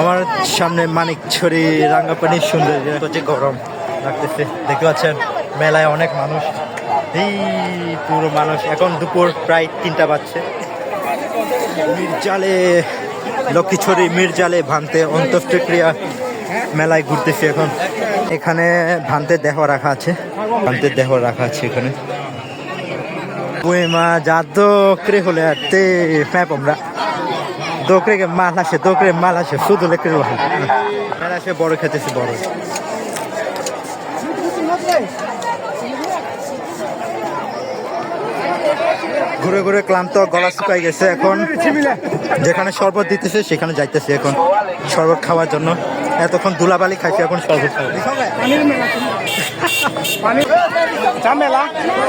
আমার সামনে মানিক মানিকছড়ি রাঙ্গাপানি, সুন্দর হচ্ছে গরম লাগতেছে। দেখতে পাচ্ছেন, মেলায় অনেক মানুষ, এই পুরো মানুষ। এখন দুপুর প্রায় তিনটা বাজছে। মির্জালে লক্ষ্মীছড়ি মির্জালে ভান্তে অন্ত্যেষ্টিক্রিয়া মেলায় ঘুরতেছি এখন। এখানে ভান্তের দেহ রাখা আছে ভান্তের দেহ রাখা আছে এখানে। মা যা দোকরে হলে আর তে ফ্যাপ আমরা দোকরে মাল আসে দোকরে মাল আসে শুধু লেকরে মেলা। আসে বড় খেতেছি বড়। ঘুরে ঘুরে ক্লান্ত গলা শুকাই গেছে এখন। যেখানে শরবত দিতেছে সেখানে যাইতেছে এখন। শরবত খাওয়ার জন্য। এতক্ষণ দুলাবালি খাইছে এখন শরবত খাব। পানির মেলা।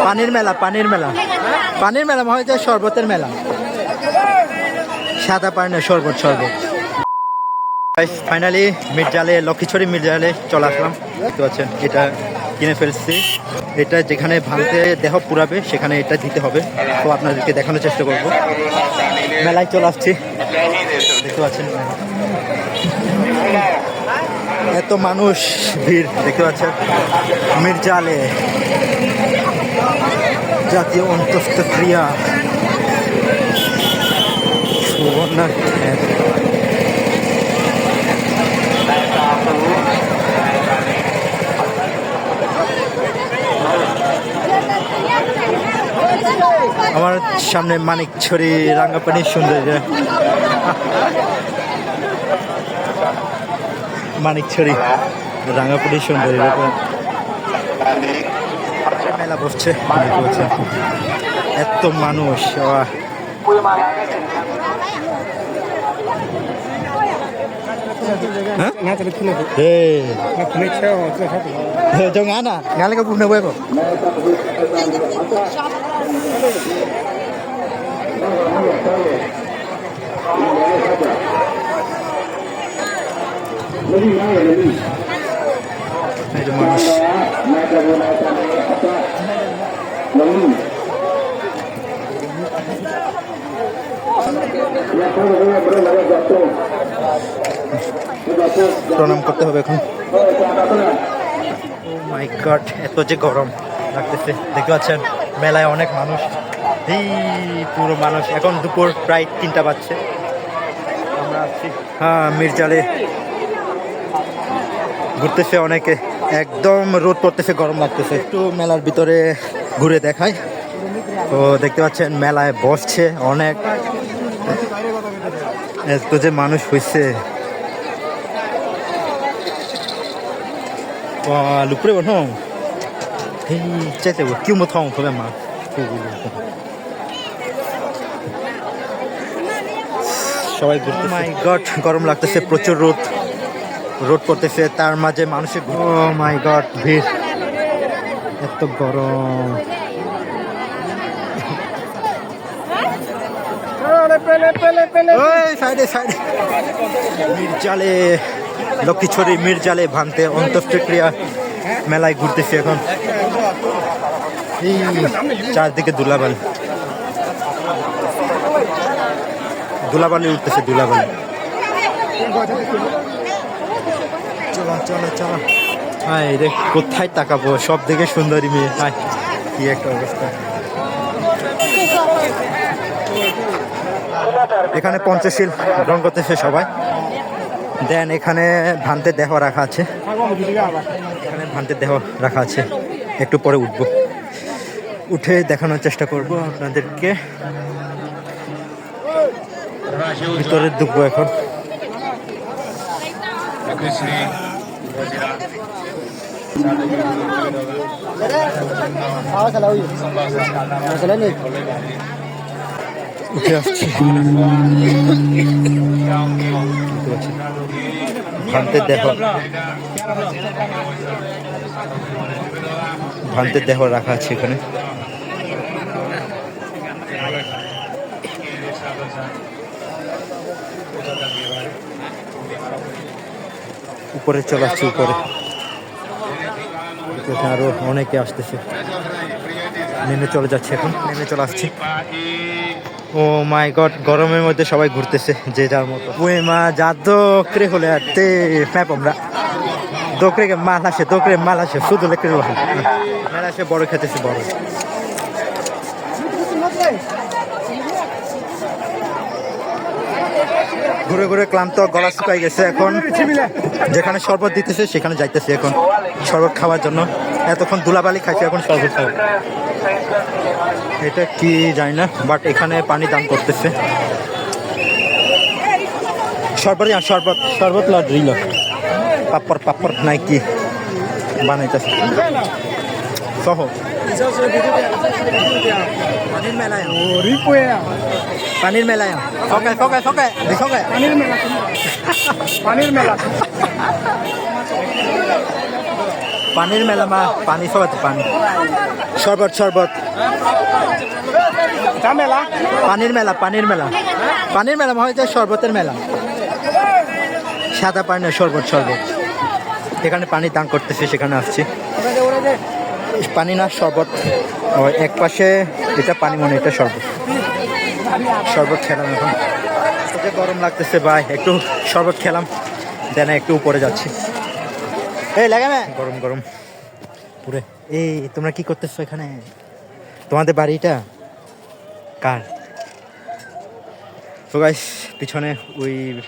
পানির মেলা পানির মেলা। মনে হয় যে শরবতের মেলা। সাদা পানি না শরবত। শরবত ফাইনালি মির্জালে লক্ষ্মীছড়ি মির্জালে চলে আসলাম। দেখতে পাচ্ছেন, এটা কিনে ফেলছি। এটা যেখানে ভাঙতে দেহ পুরাবে, সেখানে এটা দিতে হবে। তো আপনাদেরকে দেখানোর চেষ্টা করব। মেলায় চলে আসছি। দেখতে পাচ্ছেন, এত মানুষ ভিড়, দেখতে পাচ্ছেন মির্জালে জাতীয় অন্তঃক্রিয়া আমার সামনে মানিকছড়ি রাঙ্গাপানি সুন্দর মানিকছড়ি রাঙ্গাপানি সুন্দর মেলা বসছে। จงงานอ่ะงานแล้วก็ปุ่มเนื้อเว้ยผม প্রণাম করতে হবে এখন। মাই গড এত যে গরম লাগতেছে। দেখতে পাচ্ছেন, মেলায় অনেক মানুষ। এই পুরো মানুষ। এখন দুপুর প্রায় তিনটা বাজছে। আমরা আছি হ্যাঁ মির্জালে। ঘুরতেছে অনেকে। একদম রোদ পড়তেছে, গরম লাগতেছে। একটু মেলার ভিতরে ঘুরে দেখায় তো দেখতে পাচ্ছেন, মেলায় বসছে অনেক। এত যে মানুষ হয়েছে 哇，六百万桶，嘿，这这我九毛桶，可干嘛？不不不不。সবাই ঘুরতে মাই গড গরম লাগতেছে প্রচুর রোদ। রোদ করতেছে তার মাঝে মানুষের ও মাই গড ভিড়। এত গরম। oh, পেলে পেলে পেলে সাইডে সাইডে। মির্জালে। লক্ষ্মীছড়ি মির্জালে ভান্তে অন্ত্যেষ্টিক্রিয়া মেলায় ঘুরতেছি এখন। চারদিকে দুলাবালি। দুলাবালি উঠতেছে, দুলাবালি। চলো চলো চলো। হাই রে, কোথায় তাকাবো? সব দিকে সুন্দরী মেয়ে। হাই কি একটা অবস্থা। এখানে পঞ্চশীল রং করতেছে সবাই। দেন এখানে ভান্তের দেহ রাখা আছে। এখানে ভান্তের দেহ রাখা আছে। একটু পরে উঠবো। উঠে দেখানোর চেষ্টা করব আপনাদেরকে। ভিতরে ঢুকবো এখন। ভান্তের ভান্তের দেহ রাখা আছে এখানে। উপরে চলে আসছে উপরে। আরও অনেকে আসতেছে। নেমে চলে যাচ্ছে এখন। নেমে চলে আসছি। ও মাই গড, গরমের মধ্যে সবাই ঘুরতেছে যে যার মতো। ওই মা, যা দোকরে হলে তে ফ্যাপ আমরা। দোকরে মাল আসে, দোকরে মাল আসে, শুধু লেকরে মাল। আসে, বড় খেতেছে, বড়। ঘুরে ঘুরে ক্লান্ত, গলা শুকাই গেছে এখন। যেখানে শরবত দিতেছে, সেখানে যাইতেছে এখন। শরবত খাওয়ার জন্য। এতক্ষণ দুলাবালি খাইছে, এখন শরবত খাব। এটা কি জানি না বাট এখানে পানি দান করতেছে। শরবত আন, শরবত শরবত ল ড্রিল পাপড় পাপড় নাই কি বানাইতেছে। সহ। পানির মেলায় পানির মেলায় ফকায় ফকায় ফকায় ফকায় পানির মেলা। পানির মেলা পানির মেলা মা পানি। সবাই পানি। শরবত শরবত। পানির মেলা পানির মেলা। পানির মেলা হয় যে শরবতের মেলা। সাদা পানি না, শরবত শরবত। এখানে পানি দান করতেছে সেখানে আসছি। পানি না শরবত। এক পাশে এটা পানি মনে এটা শরবত। শরবত খেলাম এখন। গরম লাগতেছে ভাই। একটু শরবত খেলাম। দেন একটু উপরে যাচ্ছি। এই লাগে গরম গরম। পুরে। এই তোমরা কি করতেছো এখানে? তোমাদের বাড়িটা? কার? তো গাইস পিছনে ওই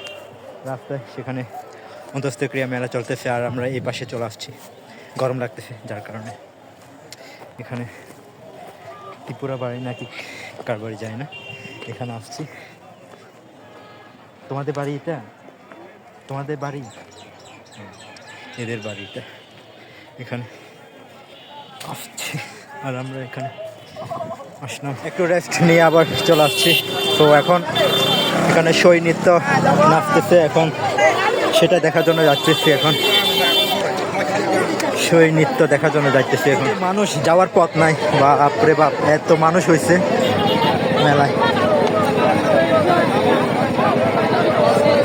রাস্তায় সেখানে অন্তস্থক্রিয়া মেলা চলতেছে আর আমরা এই পাশে চলে আসছি। গরম লাগতেছে যার কারণে। এখানে ত্রিপুরা বাড়ি নাকি কার বাড়ি যায় না। এখানে আসছি। তোমাদের বাড়ি এটা তোমাদের বাড়ি? এদের বাড়িটা। এখানে আসছি। আর আমরা এখানে একটু রেস্ট নিয়ে আবার চলে আসছি। তো এখন এখানে সই নৃত্য নাচতেছে এখন। সেটা দেখার জন্য যাচ্ছি এখন। সই নৃত্য দেখার জন্য যাইতেছি এখন। মানুষ যাওয়ার পথ নাই। বা আপরে বাপ, এত মানুষ হয়েছে মেলায়।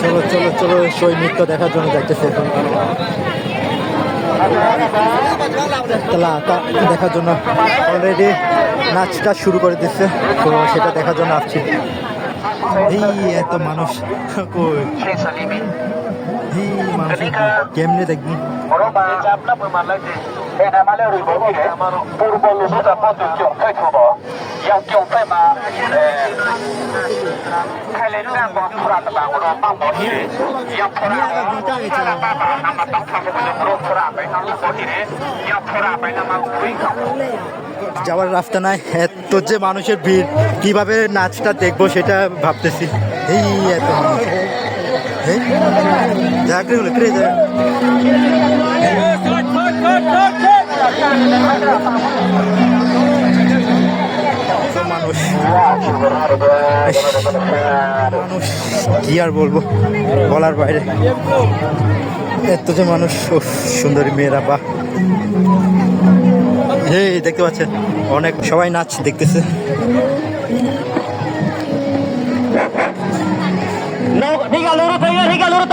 চলো চলো চলো, সই নৃত্য দেখার জন্য যাইতেছে এখন। তা- দেখার জন্য অলরেডি নাচটা শুরু করে দিচ্ছে, তো সেটা দেখার জন্য আসছি। এই এত মানুষ, কই? মানুষ কেমনে দেখবি? মানে কেউ খাইতো ইয়াও কেউ খাই মা খাইলে না বন্ধ ফুরা তো বা ওরা পাবো হিরে ইয়াও ফুরা ফুরা বাবা আমার তো খাব বলে পুরো ফুরা পাই না বগিরে ইয়াও ফুরা পাই না মা উই খাব যাওয়ার রাস্তা নাই এত যে মানুষের ভিড় কীভাবে নাচটা দেখব সেটা ভাবতেছি এই এত মানুষ এই জাগরে হলো ক্রে যা এত মানুষ। কি আর বলব? বলার বাইরে। এত যে মানুষ সুন্দরী মেয়েরা বা এই দেখতে পাচ্ছেন? অনেক সবাই নাচ দেখতেছে। Higa lurus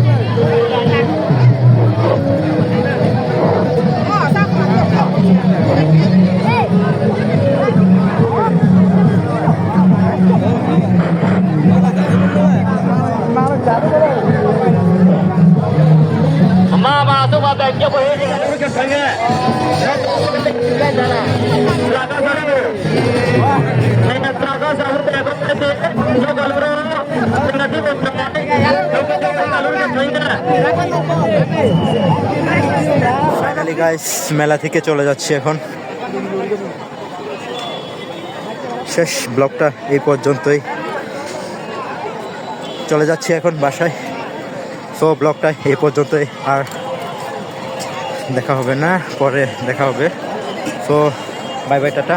ফাইনালি মেলা থেকে চলে যাচ্ছি এখন। শেষ ব্লগটা এই পর্যন্তই। চলে যাচ্ছি এখন বাসায়। সো ব্লগটা এই পর্যন্তই। আর দেখা হবে না পরে দেখা হবে। So bye bye tata.